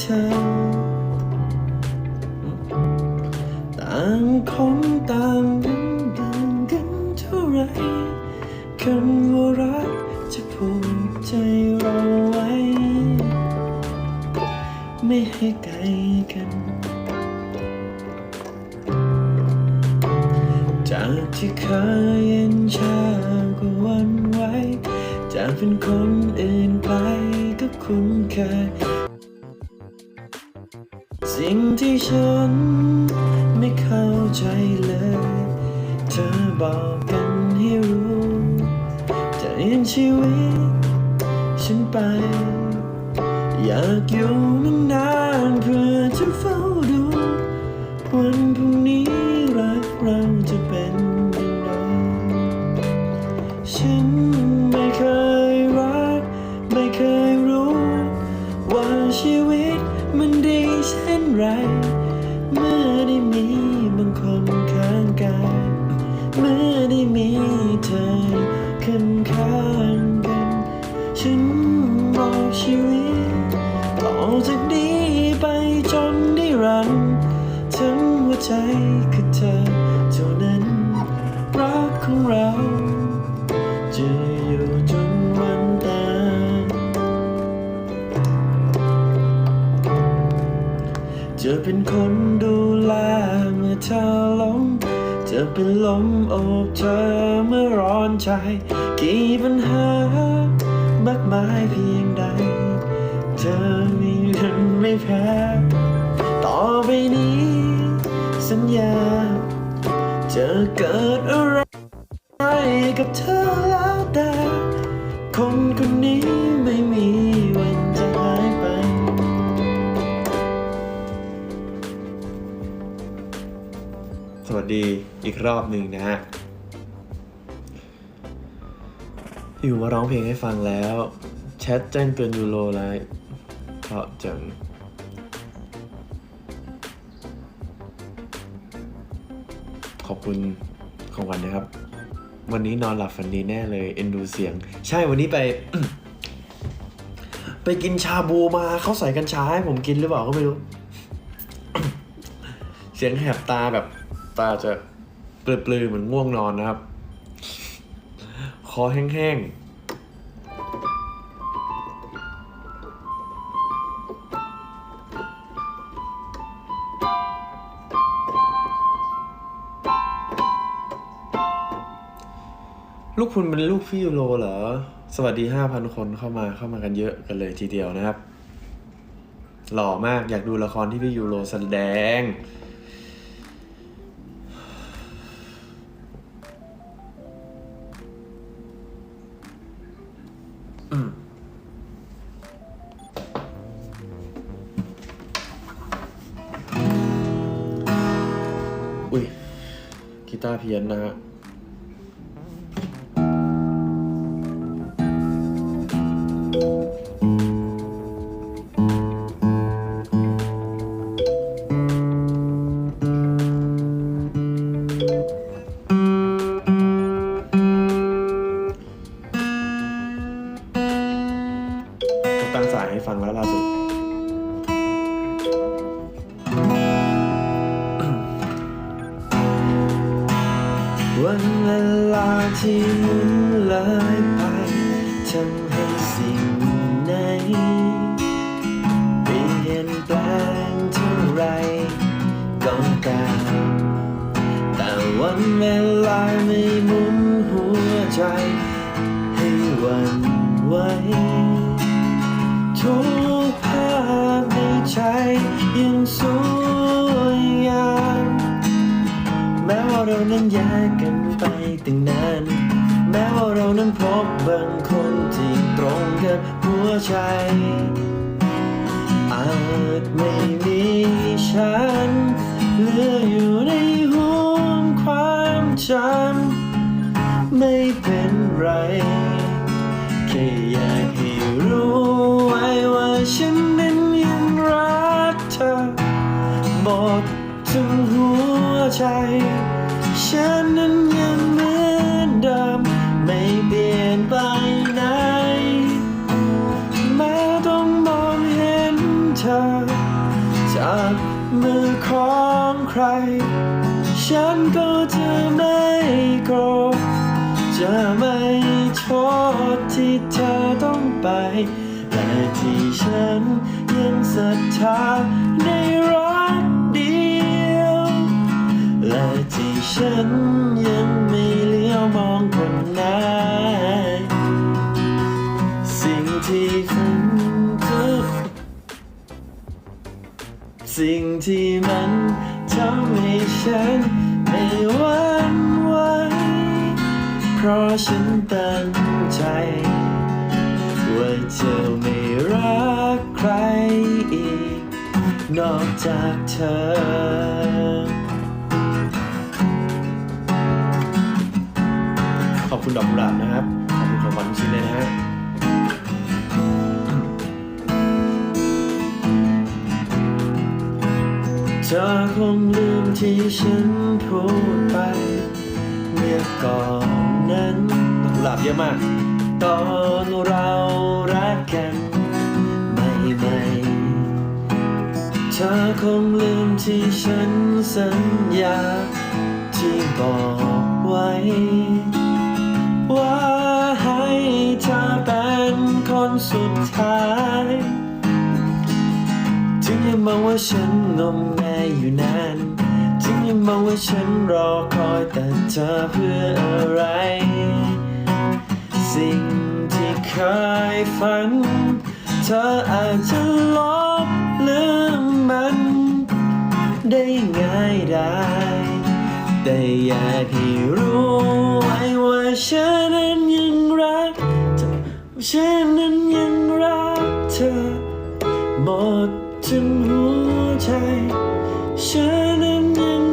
เธอ ต่างคนต่างกันต่างกันเท่าไรคำว่ารักจะผูกใจเราไว้ ไม่ให้ไกลกันจากที่เคยเย็นชากวันไหวจากเป็นคนอื่นไปก็คุ้นเคย ฉัน ไม่เข้าใจเลย เธอบอกกันให้รู้จะเอ็นชีวิตฉันไป อยากอยู่ เธอเมื่อร้อนใจ กี่ปัญหามากมายเพียงใด เธอมีกันไม่แพ้ ต่อไปนี้ สัญญา จะเกิดอะไรกับเธอแล้วแต่คนคนนี้ไม่มีวันจะหายไป สวัสดีอีกรอบหนึ่งนะฮะ อยู่มาร้องเพลงให้ฟังแล้ว แชทแจ้งเตือนยูโรไลน์เพราะจังขอบคุณของวัญนะครับ วันนี้นอนหลับฝันดีแน่เลย เอ็นดูเสียง ใช่วันนี้ไป ไปกินชาบูมาเขาใส่กัญชาให้ผมกินหรือเปล่าก็ไม่รู้ เสียงแหบตาแบบ ตาจะปลือๆเหมือนง่วงนอนนะครับ อแห้งๆ ลูกคุณเป็นลูกพี่ยูโรเหรอ สวัสดีห้าพันคนเข้ามาเข้ามากันเยอะกันเลยทีเดียวนะครับ หล่อมากอยากดูละครที่พี่ยูโรแสดง อืมอุ้ยกีตาร์เพี้ยนนะฮะ สิ่งไหนเปลี่ยนแปลงเท่าไรก็ตามแต่วันเวลาไม่หมุนหัวใจ ให้วันไหวทุกภาพในใจยังสวยงามแม้ว่าเรานั้นแยกกันไปตั้งนานแม้ว่าเรานั้นพบบาง ที่ตรงกับหัวใจ อาจไม่มีฉันเหลืออยู่ในห่วงความจำไม่เป็นไร แค่อยากให้รู้ ไปแต่ที่ฉันยังศรัทธาในรักเดียว และที่ฉันยังไม่เลี้ยวมองคนไหนสิ่งที่ฝันเธอสิ่งที่มันทำให้ฉันไม่หวั่นไหวเพราะฉันตั้งใจ ว่าจะไม่รักใครอีก นอกจากเธอขอบคุณดอกกุหลาบนะครับ ขอบคุณของขวัญชิ้นเลยนะฮะ เธอคงลืมที่ฉันพูดไป เมื่อก่อนนั้นดอกกุหลาบเยอะมาก ตอนเรารักกันไม่ไม่เธอคงลืมที่ฉันสัญญา ที่บอกไว้ ว่าให้เธอเป็นคนสุดท้าย ถึงยังมองว่าฉันงมงายอยู่นานถึงยังมองว่าฉันรอคอยแต่เธอเพื่ออะไร สิ่งที่เคยฝัน เธออาจจะลบลืมมัน ได้ง่ายได้ แต่อยากให้รู้ไว้ว่าฉันนั้นยังรักเธอฉันนั้นยังรักเธอหมดทั้งหัวใจฉันนั้นยัง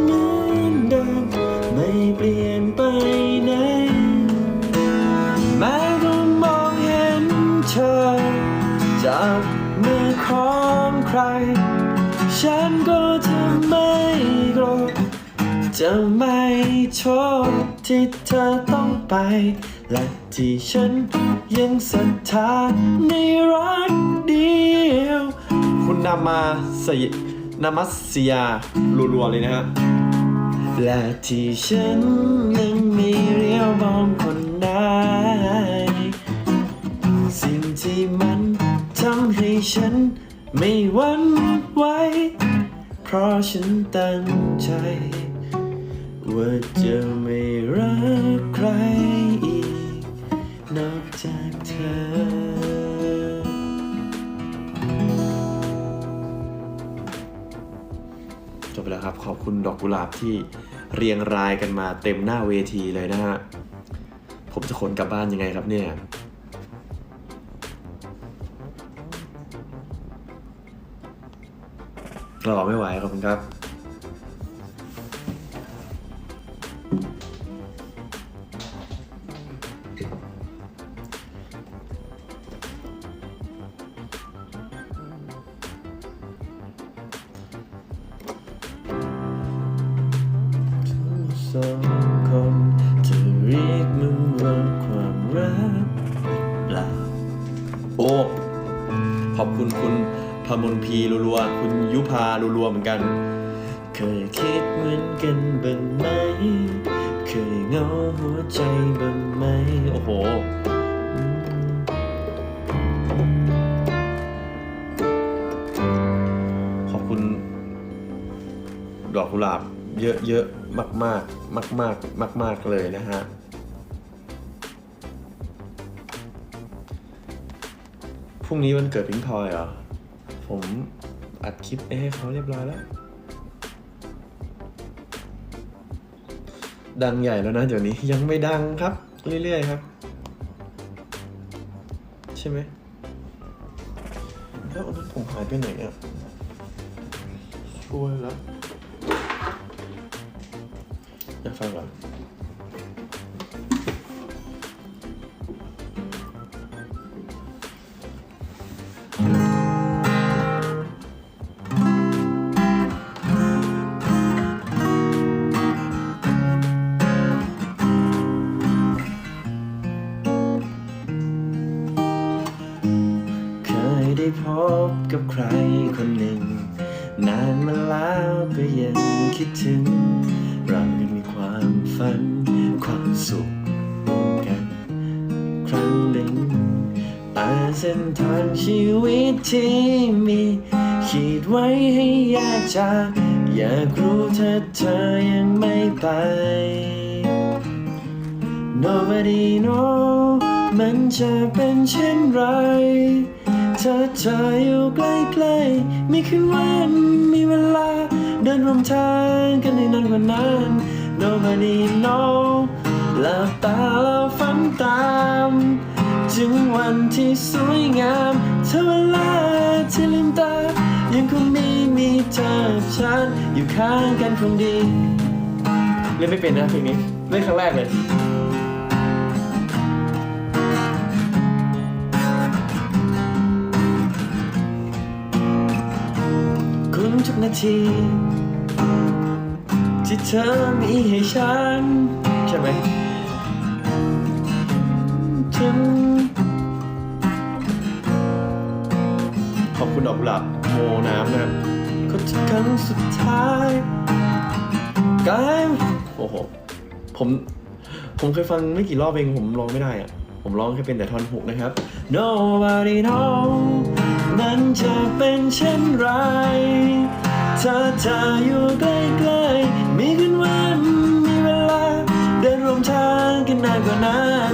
จะไม่โทษที่เธอต้องไป และที่ฉันยังศรัทธาในรักเดียว คุณนามาสยนามัสยารัวๆเลยนะฮะและที่ฉันยังมีเรียวมองคนไหนสิ่งที่มันทำให้ฉันไม่หวั่นไหวเพราะฉันตั้งใจ ว่าจะไม่รักใครอีก นอกจากเธอจบไปแล้วครับ ขอบคุณดอกกุหลาบที่เรียงรายกันมาเต็มหน้าเวทีเลยนะฮะ ผมจะขนกลับบ้านยังไงครับเนี่ย รอไม่ไหวขอบคุณครับ สองคนจะเรียกมันว่าความรักเปล่าโอ้ขอบคุณคุณพมลพีรัวๆคุณยุพารัวๆเหมือนกัน เคยคิดเหมือนกันบ้างไหม เคยเหงาหัวใจบ้างไหม โอ้โหขอบคุณ ดอกกุหลาบเยอะๆ มากๆ มากๆ มาก ๆ เลยนะฮะพรุ่งนี้วันเกิดพิงพลอยเหรอ ผมอัดคลิปไปให้เขาเรียบร้อยแล้ว ดังใหญ่แล้วนะเดี๋ยวนี้ยังไม่ดังครับ เรื่อย ๆ ครับ ใช่ไหมแล้วผมหายไปไหนอะช่วยแล้ว อย ฝันความสุขกัน ครั้งหนึ่งแต่เส้นทางชีวิตที่มีขีดไว้ให้แยกจากอยากรู้ถ้าเธอยังไม่ไป Nobody know มันจะเป็นเช่นไร ถ้าเธออยู่ใกล้ๆมีคืนวันมีเวลา เดินร่วมทางกันในนั้นกว่านั้น Nobody know หลับตาแล้วฝันตามถึงวันที่สวยงามเธอเวลาที่ลืมตา ยังคงมีมีเธอฉันอยู่ข้างกันคงดีเล่นไม่เป็นนะเพลงนี้เล่นครั้งแรกเลยคุณทุกนาที ที่เธอมีให้ฉัน ใช่ไหมถึงขอบคุณดอกหลาบโมน้ำนะครับก็ทุกครั้งสุดท้ายกายโอ้โห ผม ผมเคยฟังไม่กี่รอบเอง ผมร้องไม่ได้อะผมร้องแค่เป็นแต่ท่อนฮุกนะครับ Nobody know มันจะเป็นเช่นไร ถ้าเธออยู่ใกล้ ทางกันนานกว่านั้น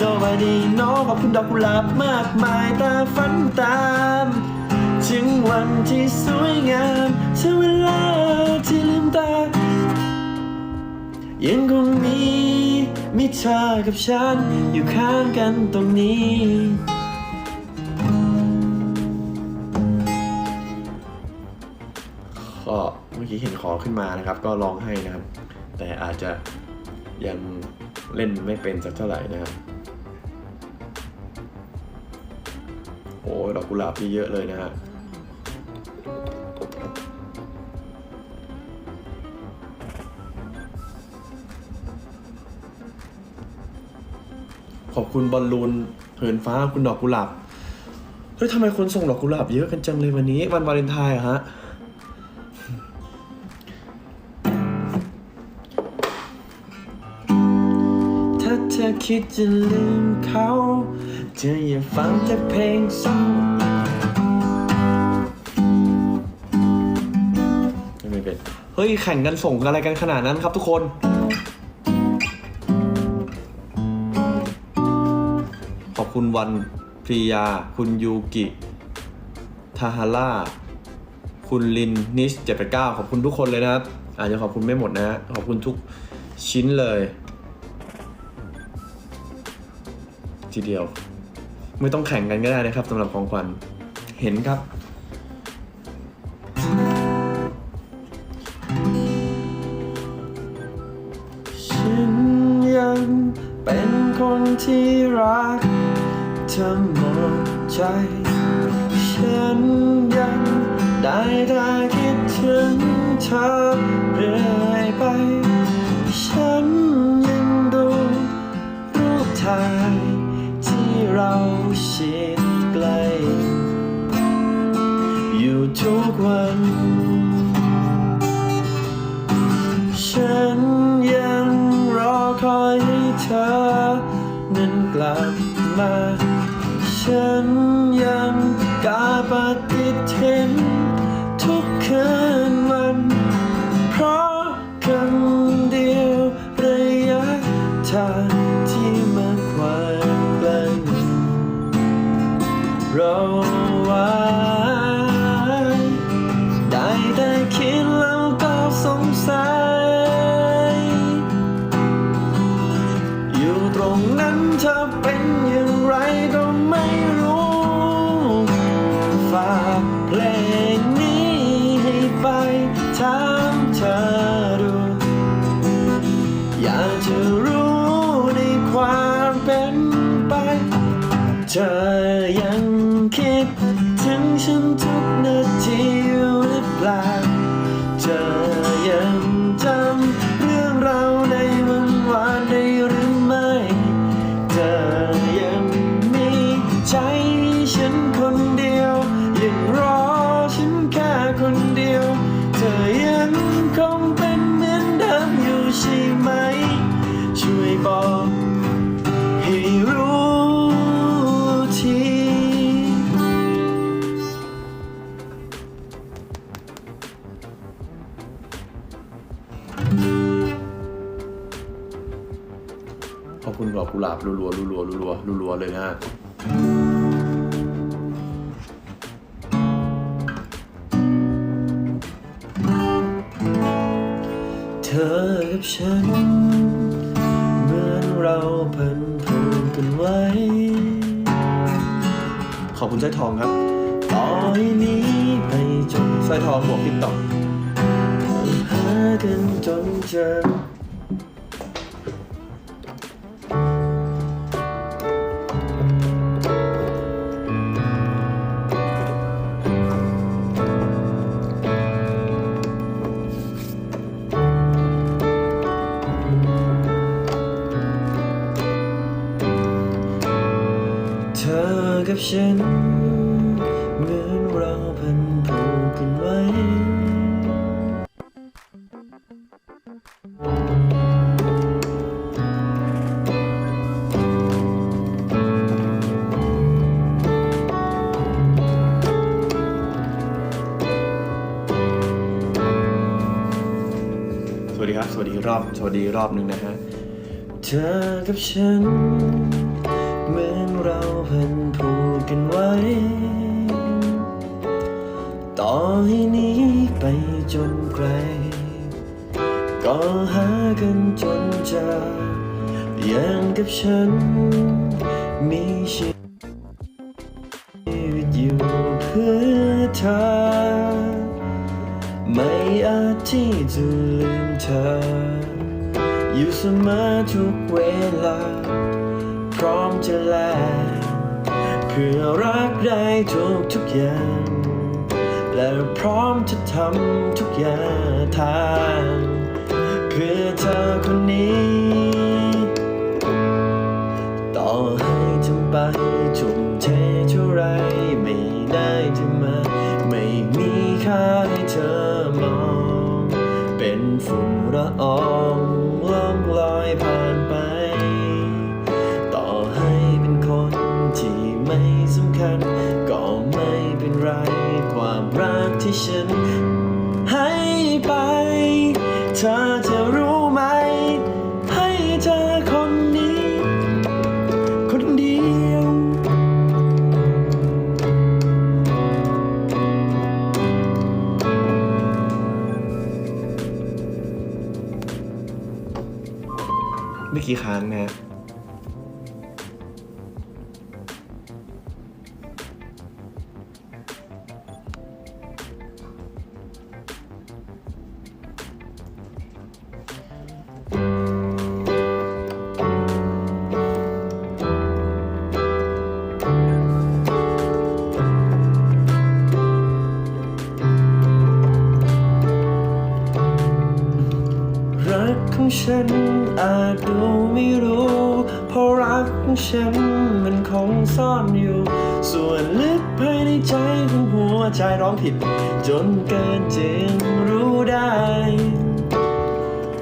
Nobody know ขอบคุณดอกกุหลาบมากมายตาฝันตาม ถึงวันที่สวยงามถึงเวลาที่ลืมตา ยังคงมีมีเธอกับฉัน อยู่ข้างกันตรงนี้ก็เมื่อกี้เห็นขอขึ้นมานะครับ ก็ร้องให้นะครับ แต่อาจจะยัง เล่นไม่เป็นสักเท่าไหร่นะครับโอ้ดอกกุหลาบที่เยอะเลยนะฮะขอบคุณบอลลูนเหินฟ้าคุณดอกกุหลาบเฮ้ยทำไมคนส่งดอกกุหลาบเยอะกันจังเลยวันนี้ วันวาเลนไทน์อะฮะ คิดจะลืมเขาเธออย่าฟังแต่เพลงเศร้าไม่เป็นเฮ้ย แข่งกันส่งอะไรกันขนาดนั้นครับทุกคนขอบคุณวันพริยา คุณยูกิทาฮาร่า คุณลินนิช789ขอบคุณทุกคนเลยนะครับ อาจจะขอบคุณไม่หมดนะฮะ ขอบคุณทุกชิ้นเลย ทีเดียว ไม่ต้องแข่งกันก็ได้นะครับสำหรับของขวัญเห็นครับ ฉันยังเป็นคนที่รักเธอหมดใจ ฉันยังได้แต่คิดถึงเธอเรื่อยไป ฉันยังดูรูปถ่าย วัน ฉันยังรอคอยให้เธอ นั้นกลับมา ฉันยังกาปฏิทิน ดอกกุหลาบรัวๆรัวๆรัวๆรัวๆเลยนะฮะเธอกับฉัน เหมือนเราเพิ่นผูกกันไว้ ขอบคุณสร้อยทองครับต่อให้นี้ไปจนสร้อยทองบวกติ๊กต็อกหากันจนเจอ สวัสดีรอบหนึ่งนะฮะ เธอกับฉัน เหมือนเราพันผูกกันไว้ ต่อให้นี้ไปจนไกล ก็หากันจนเจออย่างกับฉัน มีชีวิตอยู่เพื่อเธอ ไม่อาจที่จะลืมเธอ อยู่เสมอทุกเวลา พร้อมจะแลกเพื่อรักได้ทุกทุกอย่าง และพร้อมจะทำทุกอย่างทางเพื่อเธอคนนี้ ต่อให้ทำไปทุ่มเทเท่าไรไม่ได้จะมาไม่มีค่า เธอจะรู้ไหม ให้เธอคนนี้ คนเดียวไม่กี่ครั้งนะ รักของฉันอาจดูไม่รู้ เพราะรักของฉันมันคงซ่อนอยู่ ส่วนลึกภายในใจของหัวใจร้องผิด จนเกินจึงรู้ได้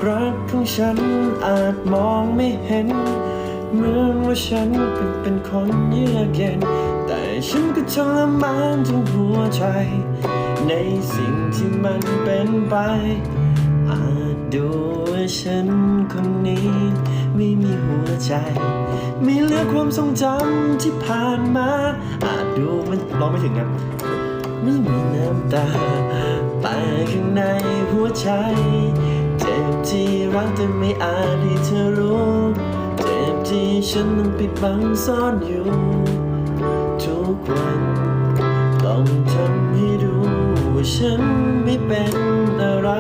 รักของฉันอาจมองไม่เห็น เหมือนว่าฉันเป็นเป็นคนเยือกเย็น แต่ฉันก็ทรมานทั้งหัวใจ ในสิ่งที่มันเป็นไป ดูว่าฉันคนนี้ ไม่มีหัวใจไม่เหลือความทรงจำที่ผ่านมาอาจดูมันร้องไม่ถึงนะไม่มีน้ำตาแต่ข้างในหัวใจ เจ็บที่รักแต่ไม่อาจให้เธอรู้ เจ็บที่ฉันต้องปิดบังซ่อนอยู่ ทุกวันต้องทำให้ดูว่าฉันไม่เป็นอะไร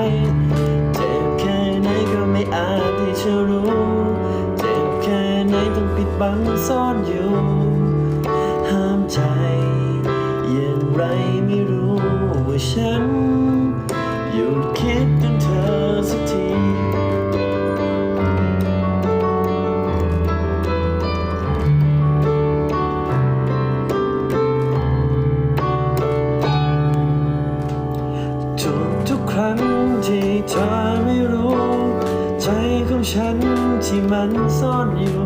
ไม่อาจที่จะรู้ เจ็บแค่ไหนต้องปิดบังซ่อนอยู่ ห้ามใจอย่างไรไม่รู้ว่าฉัน ที่มันที่มันซ่อนอยู่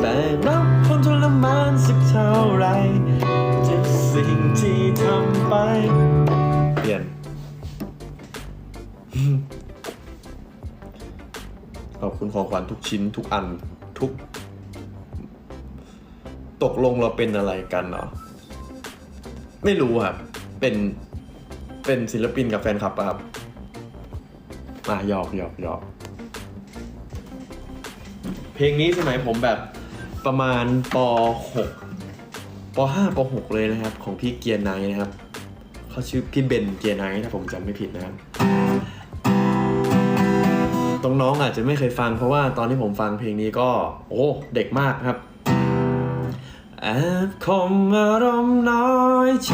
แบกรับความทรมานสักเท่าไหรจากสิ่งที่ทำไป เปลี่ยน ขอบคุณของขวัญทุกชิ้นทุกอันทุก ตกลงเราเป็นอะไรกันเนาะไม่รู้ครับ เป็น เป็นศิลปินกับแฟนคลับครับมาหยอกหยอกหยอก เพลงนี้สมัยผมแบบประมาณป .6 ป .5 ป .6 เลยนะครับ ของพี่เกียร์ไนท์นะครับเขาชื่อพี่เบนเกียร์ไนท์ถ้าผมจำไม่ผิดนะครับตรงน้องอาจจะไม่เคยฟังเพราะว่าตอนที่ผมฟังเพลงนี้ก็ โอ้เด็กมากครับแอบคมอารมณ์น้อยใจ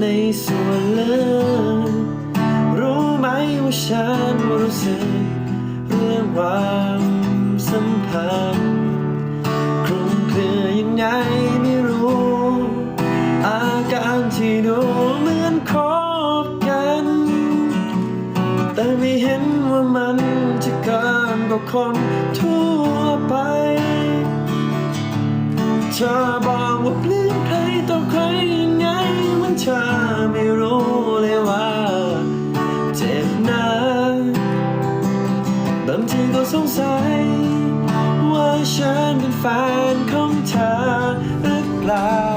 ในส่วนลึกรู้ไหมว่าฉันรู้สึก รื่องความสัมพันธ์คลุมเครือยังไงไม่รู้ อาการที่ดูเหมือนคบกัน แต่ไม่เห็นว่ามันจะเกินกว่าคนทั่วไป เธอบอก แฟนของเธอหรือเปล่า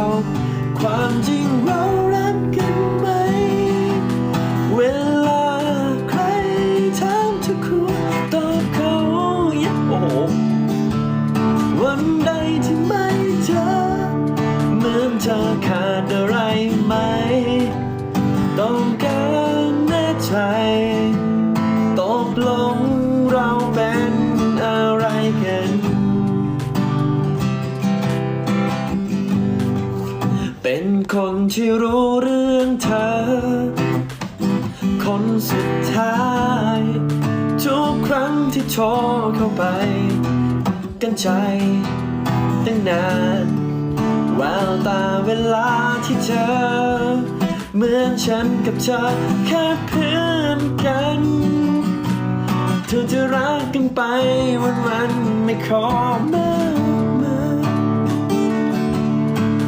ที่รู้เรื่องเธอ คนสุดท้าย ทุกครั้งที่โทรเข้าไป กันใจตั้งนานแววตาเวลาที่เธอ เหมือนฉันกับเธอแค่เพื่อนกันเธอจะรักกันไปวันๆไม่ขอมากมายเ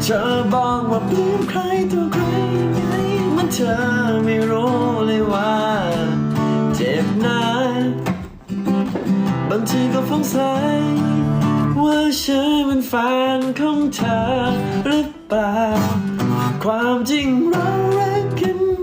ธอบอกว่าเปลี่ยนใครตัวใครไงมันเธอไม่รู้เลยว่า เจ็บนะบางทีก็สงสัยว่าฉันเป็นแฟนของเธอหรือเปล่า ความจริงเรารักกัน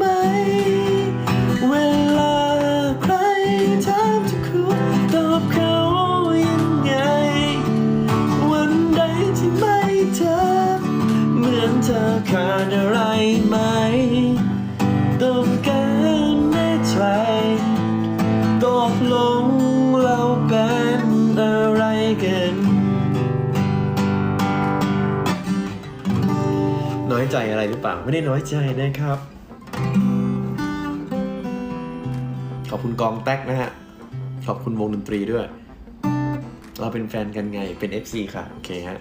หรือเปล่าไม่ได้น้อยใจนะครับ ขอบคุณกองแท็กนะฮะ ขอบคุณวงดนตรีด้วย เราเป็นแฟนกันไงเป็น FC ค่ะ โอเคฮะ